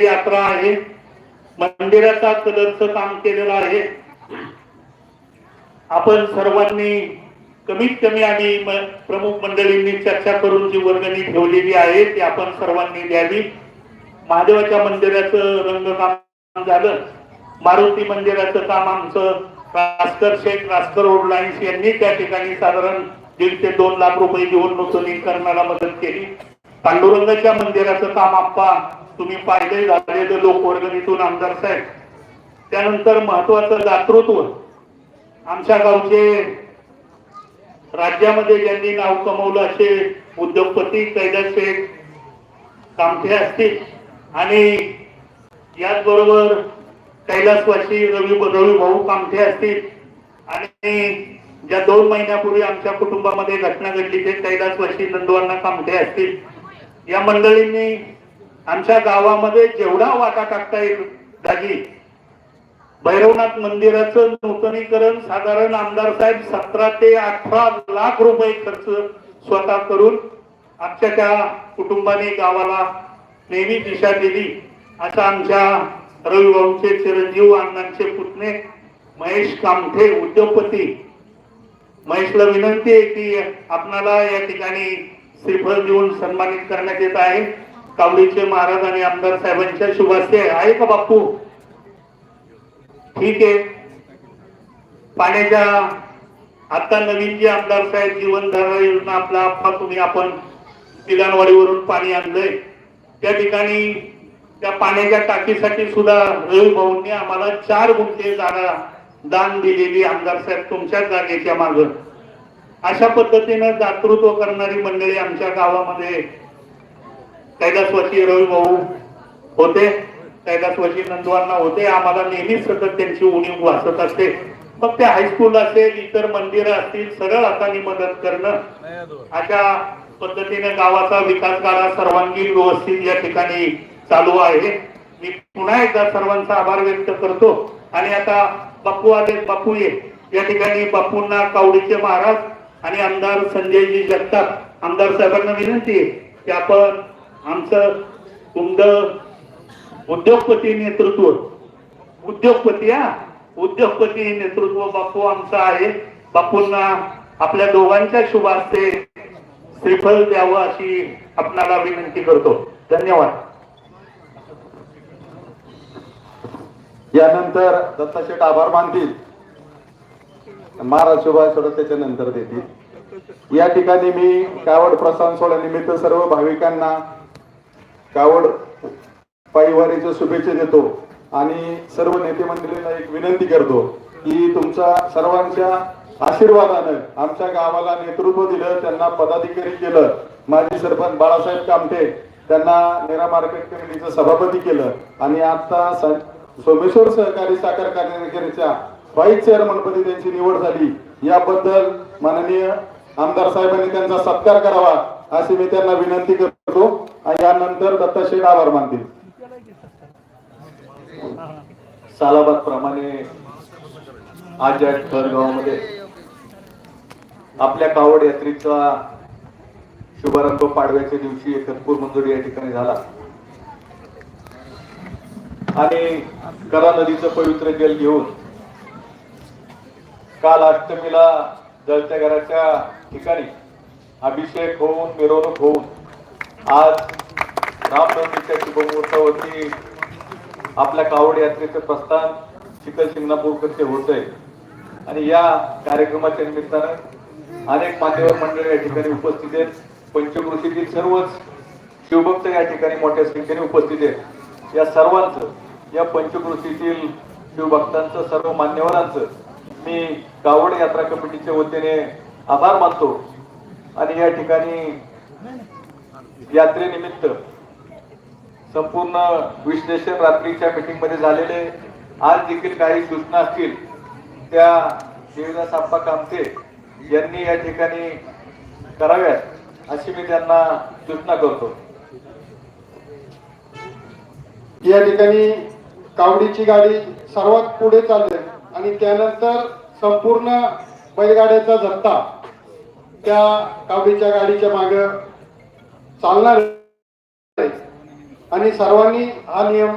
यात्रा आहे. मंदिराचा कलरचं काम केलेलं आहे. आपण सर्वांनी कमीत कमी आम्ही प्रमुख मंडळींनी चर्चा करून जी वर्गणी ठेवलेली आहे ती आपण सर्वांनी द्यावी. महादेवाच्या मंदिराचं रंगकाम झालं. मारुती मंदिराचं काम आमचं रास्कर शेख रास्कर रोड यांनी त्या ठिकाणी साधारण दीड ते दोन लाख रुपये देऊन नूतनीकरणाला मदत केली. पांडुरंगाच्या मंदिराचं काम आप्पा तुम्ही पाहिले झालेलं लोकवर्गणीतून आमदार साहेब. त्यानंतर महत्वाचं दातृत्व आमच्या गावचे राज्यामध्ये ज्यांनी नाव कमवलं असे उद्योगपती कैलास शेख कामठे असतील. आणि याचबरोबर कैलासवासी रवी रवी भाऊ कामठे असतील. आणि ज्या दोन महिन्यापूर्वी आमच्या कुटुंबामध्ये घटना घडली ते कैलासवासी नंदवांना कामठे असतील. या मंडळींनी आमच्या गावामध्ये जेवढा वाटा टाकता येईल दाजी भैरवनाथ मंदिराचं नूतनीकरण साधारण आमदार साहेब सतरा ते अठरा लाख रुपये खर्च स्वतः करून आमच्या त्या कुटुंबाने गावाला नेहमी दिशा दिली. असं आमच्या रविभाऊचे चिरंजीव अण्णांचे पुतणे महेश कामठे उद्योगपती. महेशला विनंती आहे की आपणाला या ठिकाणी श्रीफळ देऊन सन्मानित करण्यात येत आहे. कावडीचे महाराज आणि आमदार साहेबांच्या शुभास्ते आहे का बापू? ठीक आहे. पाण्याच्या आता नवीन जे आमदार साहेब जीवनधारा योजना आपला आपला तुम्ही आपण तिलानवाडीवरून पाणी आणलंय. त्या ठिकाणी त्या पाण्याच्या टाकीसाठी सुद्धा रवी भाऊंनी आम्हाला चार गुंठे जागा दान दिलेली आमदार साहेब तुमच्या जागेच्या मागं. अशा पद्धतीनं दातृत्व करणारी मंडळी आमच्या गावामध्ये कैलासवासी रवी भाऊ होते. कैलासवासी नंदवांना होते. आम्हाला नेहमीच सतत त्यांची उणीव वाचत असते. मग ते हायस्कूल असेल इतर मंदिरं असतील सरळ हाताने मदत करणं अशा पद्धतीने गावाचा विकास गाडा सर्वांगीण व्यवस्थित या ठिकाणी चालू आहे. मी पुन्हा एकदा सर्वांचा आभार व्यक्त करतो. आणि आता बापू आले बापू ये या ठिकाणी बापूंना कावडीचे महाराज आणि आमदार संजयजी जगताप आमदार साहेबांना विनंती आहे की आपण आमचं तुमचं उद्योगपती नेतृत्व उद्योगपती हा उद्योगपती नेतृत्व बापू आमचं आहे. बापूंना आपल्या दोघांच्या शुभ श्रीफल द्यावं अशी आपणाला विनंती करतो. धन्यवाद. यानंतर दत्ताशेठ आभार मानतील. महाराज सुभाष सोडत त्याच्यानंतर देतील. या ठिकाणी मी कावड प्रसाद सोहळ्यानिमित्त सर्व भाविकांना कावड पायवारीच्या शुभेच्छा देतो आणि सर्व नेते मंडळींना एक विनंती करतो की तुमच्या सर्वांच्या आशीर्वादानं आमच्या गावाला नेतृत्व दिलं त्यांना पदाधिकारी केलं माजी सरपंच बाळासाहेब कामठे त्यांना नेरा मार्केट कमिटीचं सभापती केलं. आणि आता सोमेश्वर सहकारी साखर कारखान्याच्या व्हाईस चेअरमनपदी त्यांची निवड झाली. याबद्दल माननीय आमदार साहेबांनी त्यांचा सत्कार करावा अशी मी त्यांना विनंती करतो. आणि यानंतर दत्ताशेठ आभार मानतील. सालाबाद प्रमाणे आज या गावामध्ये आपल्या कावड यात्रेचा शुभारंभ पाडव्याच्या दिवशी एकतपूर मंजुरी या ठिकाणी झाला. आणि करा नदीचं पवित्र जल घेऊन काल अष्टमीला जलत्या घराच्या ठिकाणी अभिषेक होऊन मिरवणूक होऊन आज रामनवमीच्या शुभमुहूर्तावरती आपल्या कावड यात्रेचं प्रस्थान चिखल शिंगणापूरकडचे होत आहे आणि या कार्यक्रमाच्या निमित्तानं अनेक मान्यवर मंडळ या ठिकाणी उपस्थित आहेत. पंचकृषीतील सर्वच शिवभक्त या ठिकाणी मोठ्या संख्येने उपस्थित आहेत. या सर्वांचं या पंचकृषीतील शिवभक्तांचं सर्व मान्यवरांचं मी कावड यात्रा कमिटीच्या वतीने आभार मानतो आणि या ठिकाणी यात्रेनिमित्त संपूर्ण विश्लेषण रात्रीच्या मीटिंगमध्ये झालेले आज देखील काही सूचना असतील त्या देवीदास आप्पा कामते यांनी या ठिकाणी कराव्यात अशी मी त्यांना सूचना करतो. या ठिकाणी कावडीची गाडी सर्वात पुढे चालते. आणि त्यानंतर संपूर्ण बैलगाड्याचा जत्ता त्या कावडीच्या गाडीच्या माग चालणार आहे. आणि सर्वांनी हा नियम